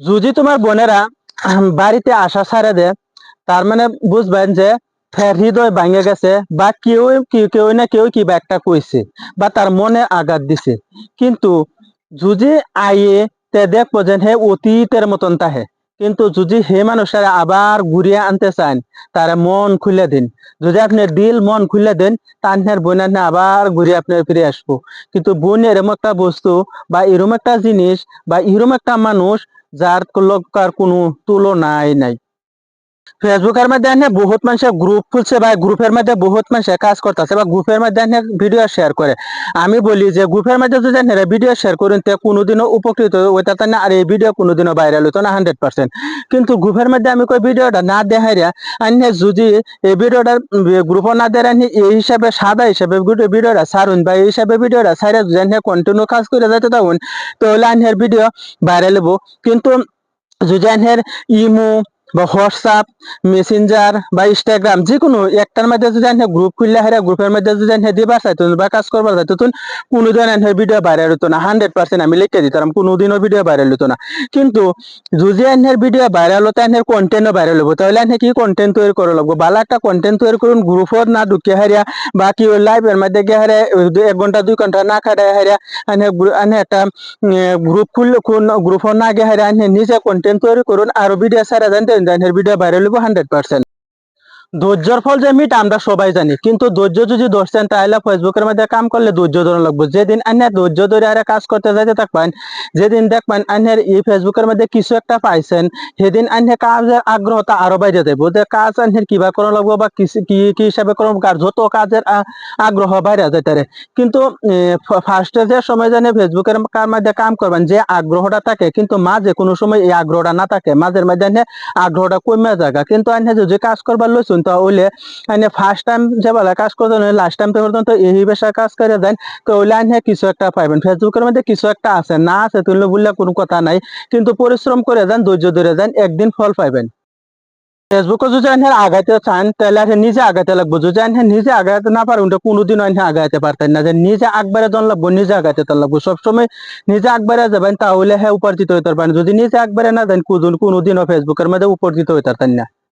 যদি তোমার বোনেরা বাড়িতে আসা ছাড়ে দে তার মানে বুঝবেন যে ফের হৃদয় ভাঙে গেছে বা কেউ কেউ না কেউ কিবা একটা কইছে বা তার মনে আঘাত দিছে। কিন্তু যদি আইয়ে তে দেখব যে হে অতীতের মতন তাহে, কিন্তু যদি হে মানুষের আবার ঘুরিয়ে আনতে চান, তার মন খুলে দিন। যদি আপনি দিল মন খুলে দেন তার বোন আবার ঘুরিয়ে আপনার ফিরে আসব। কিন্তু বোন এরম একটা বস্তু বা এরম একটা জিনিস বা এরম একটা মানুষ যার লোকার কোনো তুলনাই নাই। ফেসবুকের মধ্যে এনে বহুত মানুষের গ্রুপ খুলছে বা গ্রুপের মধ্যে বহুত মানুষের কাজ করতেছে বা গ্রুপের মধ্যে এনে ভিডিও শেয়ার করে। আমি বলি যে গ্রুপের মধ্যে যদি এনে ভিডিও শেয়ার করেন, তে কোনোদিনও উপকৃত ওইটা না, আর এই ভিডিও কোনোদিনও ভাইরাল হইতো না হান্ড্রেড পার্সেন্ট কিন্তু গ্রুপের মধ্যে আমি কই ভিডিওটা না দেখাইয়া আনে যদি এই ভিডিওটা গ্রুপ না দেয় আনি এই হিসাবে সাদা হিসাবে ভিডিওটা ছাড়ুন বা এই হিসাবে ভিডিওটা ছাড়া যদি এনে কন্টিনিউ কাজ করে যাইতে থাকুন, তাহলে আনহের ভিডিও ভাইরাল হব কিন্তু যদি আনহের ইমো বা হোয়াটসঅ্যাপ মেসেঞ্জার বা ইনস্টাগ্রাম যে কোনো একটার মধ্যে যদি আনহে গ্রুপ খুললে হারে গ্রুপের মধ্যে যদি আনহে দিবার চাইতুন বা কাজ করবার চাইতুন কোনোদিন আনহে ভিডিও ভাইরাল হতো না হান্ড্রেড পার্সেন্ট আমি লিখে দিতাম কোনোদিনও ভিডিও ভাইরাল হতো না। কিন্তু যদি আনহের ভিডিও ভাইরাল হতো আনহের কন্টেন্টও ভাইরাল হব তাহলে আনহে কি কন্টেন্ট তৈরি করা লাগবো? ভালো একটা কন্টেন্ট তৈরি করুন গ্রুপত না ঢুকিয়ে হারিয়া বা কি লাইভের মধ্যে গিয়ে হারে এক ঘণ্টা, দুই ঘণ্টা না খাটাই হারিয়া আনহে আনহে একটা গ্রুপ খুললে গ্রুপ না গিয়ে হারিয়া আনহে নিজে কন্টেন্ট তৈরি করুন, আর ভিডিও সারা জানতে জানতে ভিডিও ভাইরাল হব হান্ড্রেড পার্সেন্ট ধৈর্যর ফল যে মিট, আমরা সবাই জানি। কিন্তু ধৈর্য যদি ধরছেন, তাহলে ফেসবুকের মধ্যে কাম করলে ধৈর্য ধরে লাগবে। যেদিন আন্যার ধৈর্য ধরে আরে কাজ করতে যাইতে থাকবেন, যেদিন দেখবেন আন্যার এই ফেসবুকের মধ্যে কিছু একটা পাইছেন, সেদিন আন্যে কাজের আগ্রহটা আরও বাইরে যাবে। যে কাজ আন্যের কিবা করা লাগবো বা কি কি- হিসাবে করব কার যত কাজের আগ্রহ বাইরে পারে। কিন্তু ফার্স্টে যে সময় জানে ফেসবুকের কার মধ্যে কাম করবেন, যে আগ্রহটা থাকে, কিন্তু মাঝে কোনো সময় এই আগ্রহটা না থাকে। মাঝের মধ্যে আগ্রহটা কমে জায়গা কিন্তু আন্যে যদি কাজ করবার লইছুন তাহলে আন্যে ফার্স্ট টাইম যে বেলা কাজ করতে লাস্ট টাইম পর্যন্ত এই পেশা কাজ করে দেন তাহলে আন্যে কিছু একটা পাইবেন। ফেসবুকের মধ্যে কিছু একটা আছে, না আছে তুললে বললে কোনো কথা নাই, কিন্তু পরিশ্রম করে যান ধৈর্য ধরে যান একদিন ফল পাইবেন। ফেসবুকে যদি আনহে আগাইতে চান, তাহলে আর নিজে আগাইতে লাগবো। যদি আনহে নিজে আগাইতে না পারেন তো কোনোদিন আনহে আগাইতে পারতেন না। যে নিজে আগবারে জন লাগবো, নিজে আগাইতে তার লাগবো। সবসময় নিজে আগবারে যাবেন, তাহলে হ্যাঁ উপার্জিত হইতে পারবেন যদি নিজে আগবারে না দেন কোনোদিনও ফেসবুকের মধ্যে উপার্জিত হইতে পারতেন না।